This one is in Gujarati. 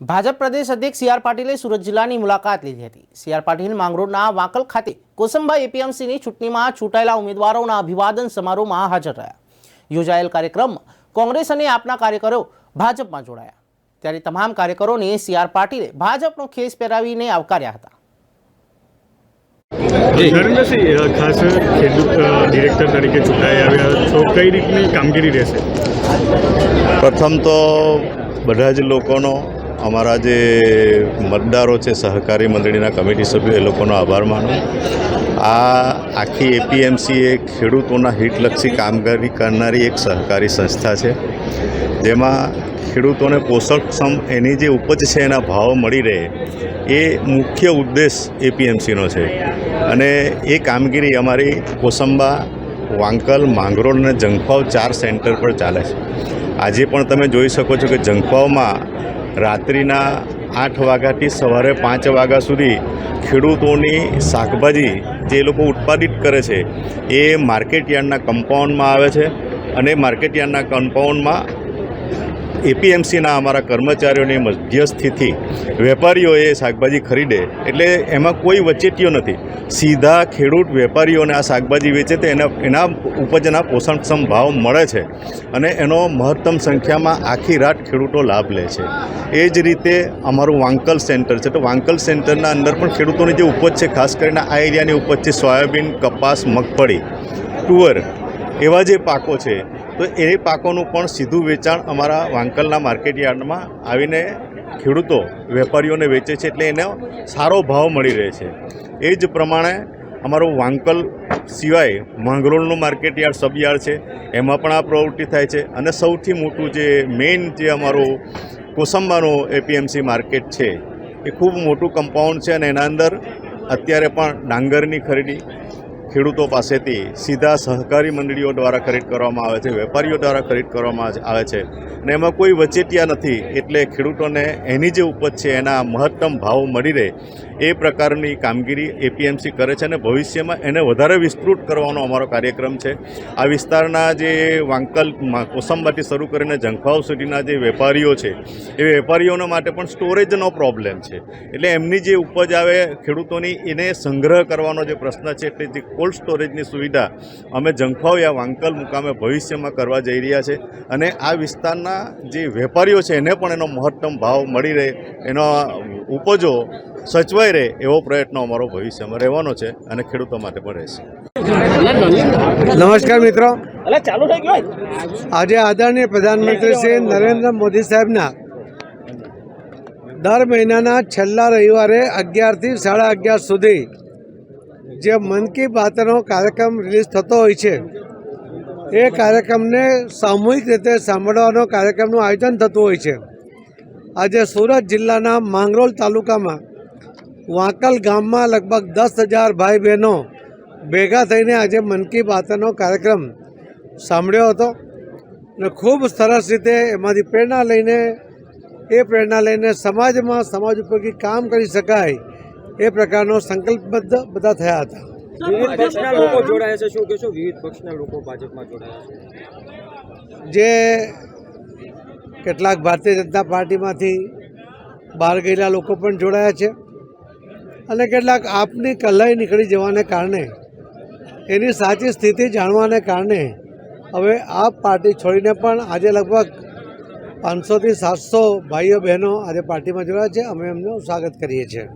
ભાજપ પ્રદેશ અધ્યક્ષ સી આર પાટીલે સુરત જિલ્લાની મુલાકાત લીધી હતી. સી આર પાટીલ માંગરોળના વાંકલ ખાતે કોસંબા એપીએમસીની ચૂંટણીમાં ચૂંટાયેલા ઉમેદવારોના અભિવાદન સમારોહમાં હાજર રહ્યા. યોજાયેલ કાર્યક્રમમાં કોંગ્રેસ અને આપના કાર્યકરો ભાજપમાં જોડાયા. ત્યારે તમામ કાર્યકરોને સી આર પાટીલે ભાજપનો ખેસ પહેરાવીને આવકાર્યા હતા. ખાસ ખેડૂત ડિરેક્ટર તરીકે ચૂંટાઈ આવ્યા તો કઈ રીતની કામગીરી રહેશે? પ્રથમ તો બધા જ લોકોનો અમારા જે મતદારો છે, સહકારી મંડળીના કમિટી સભ્યો, એ લોકોનો આભાર માનો. આ આખી એપીએમસી એ ખેડૂતોના હિતલક્ષી કામગીરી કરનારી એક સહકારી સંસ્થા છે. જેમાં ખેડૂતોને પોષણક્ષમ એની જે ઉપજ છે, એના ભાવ મળી રહે, એ મુખ્ય ઉદ્દેશ એપીએમસીનો છે. અને એ કામગીરી અમારી કોસંબા, વાંકલ, માંગરોળ અને જંખવાવ ચાર સેન્ટર પર ચાલે છે. આજે પણ તમે જોઈ શકો છો કે જંગફાવમાં રાત્રિના આઠ વાગ્યાથી સવારે પાંચ વાગ્યા સુધી ખેડૂતોની શાકભાજી જે લોકો ઉત્પાદિત કરે છે એ માર્કેટ યાર્ડના કમ્પાઉન્ડમાં આવે છે અને માર્કેટ યાર્ડના કમ્પાઉન્ડમાં એપીએમસીના અમારા કર્મચારીઓની મધ્યસ્થિતિ, વેપારીઓએ શાકભાજી ખરીદે, એટલે એમાં કોઈ વચેટીઓ નથી. સીધા ખેડૂત વેપારીઓને આ શાકભાજી વેચે તો એના એના ઉપજના પોષણક્ષમ ભાવ મળે છે અને એનો મહત્તમ સંખ્યામાં આખી રાત ખેડૂતો લાભ લે છે. એ જ રીતે અમારું વાંકલ સેન્ટર છે. તો વાંકલ સેન્ટરના અંદર પણ ખેડૂતોની જે ઉપજ છે, ખાસ કરીને આ એરિયાની ઉપજ છે, સોયાબીન, કપાસ, મગફળી, તુવર, એવા જે પાકો છે તો એ પાકોનું પણ સીધું વેચાણ અમારા વાંકલના માર્કેટ યાર્ડમાં આવીને ખેડૂતો, વેપારીઓને વેચે છે એટલે એને સારો ભાવ મળી રહે છે. એ જ પ્રમાણે અમારું વાંકલ સિવાય માંગરોળનું માર્કેટ યાર્ડ સબ યાર્ડ છે, એમાં પણ આ પ્રવૃત્તિ થાય છે અને સૌથી મોટું જે મેઇન જે અમારું કોસંબાનું એપીએમસી માર્કેટ છે, એ ખૂબ મોટું કમ્પાઉન્ડ છે અને એના અંદર અત્યારે પણ ડાંગરની ખરીદી ખેડૂતો પાસેથી સીધા સહકારી મંડળીઓ દ્વારા ખરીદ કરવામાં આવે છે, વેપારીઓ દ્વારા ખરીદ કરવામાં આવે છે. અને એમાં કોઈ વચેટિયા નથી, એટલે ખેડૂતોને એની જે ઉપજ છે, એના મહત્તમ ભાવ મળી રહે. એ પ્રકારની કામગીરી એપીએમસી કરે છે અને ભવિષ્યમાં એને વધારે વિસ્તૃત કરવાનો અમારો કાર્યક્રમ છે. આ વિસ્તારના જે વાંકલ કોસંબાથી શરૂ કરીને જંખાવ સુધીના જે વેપારીઓ છે, એ વેપારીઓના માટે પણ સ્ટોરેજનો પ્રોબ્લેમ છે. એટલે એમની જે ઉપજ આવે ખેડૂતોની, એને સંગ્રહ કરવાનો જે પ્રશ્ન છે, એટલે જે કોલ્ડ સ્ટોરેજની સુવિધા અમે જંખાવ યા વાંકલ મુકામે ભવિષ્યમાં કરવા જઈ રહ્યા છે. અને આ વિસ્તારના જે વેપારીઓ છે, એને પણ એનો મહત્તમ ભાવ મળી રહે, એનો ઉપજો સચવાઈ રહે એવો પ્રયત્ન અમારો ભવિષ્યમાં રહેવાનો છે અને ખેડૂતો માટે પણ રહેશે. નમસ્કાર મિત્રો. આજે આદરણીય પ્રધાનમંત્રી શ્રી નરેન્દ્ર મોદી સાહેબના દર મહિનાના છેલ્લા રવિવારે અગિયારથી સાડા અગિયાર સુધી જે મન કી બાતનો કાર્યક્રમ રિલીઝ થતો હોય છે એ કાર્યક્રમને સામૂહિક રીતે સાંભળવાનો કાર્યક્રમનું આયોજન થતું હોય છે. આજે સુરત જિલ્લાના માંગરોળ તાલુકામાં વાંકલ ગામમાં લગભગ દસ હજાર ભાઈ બહેનો ભેગા થઈને આજે મન કી બાતનો કાર્યક્રમ સાંભળ્યો હતો ને ખૂબ સરસ રીતે એમાંથી પ્રેરણા લઈને એ પ્રેરણા લઈને સમાજમાં સમાજ ઉપયોગી કામ કરી શકાય એ પ્રકારનો સંકલ્પબદ્ધ બધા થયા હતા. વિવિધ પક્ષના લોકો જોડાયા છે શું કહેશો? વિવિધ પક્ષના લોકો ભાજપમાં જોડાયા છે. જે કેટલાક ભારતીય જનતા પાર્ટીમાંથી બહાર ગયેલા લોકો પણ જોડાયા છે અને કેટલાક આપની કલાઈ નીકળી જવાને કારણે, એની સાચી સ્થિતિ જાણવાને કારણે, હવે આપ પાર્ટી છોડીને પણ આજે લગભગ પાંચસોથી સાતસો ભાઈઓ બહેનો આજે પાર્ટીમાં જોડાયા છે. અમે એમનું સ્વાગત કરીએ છીએ.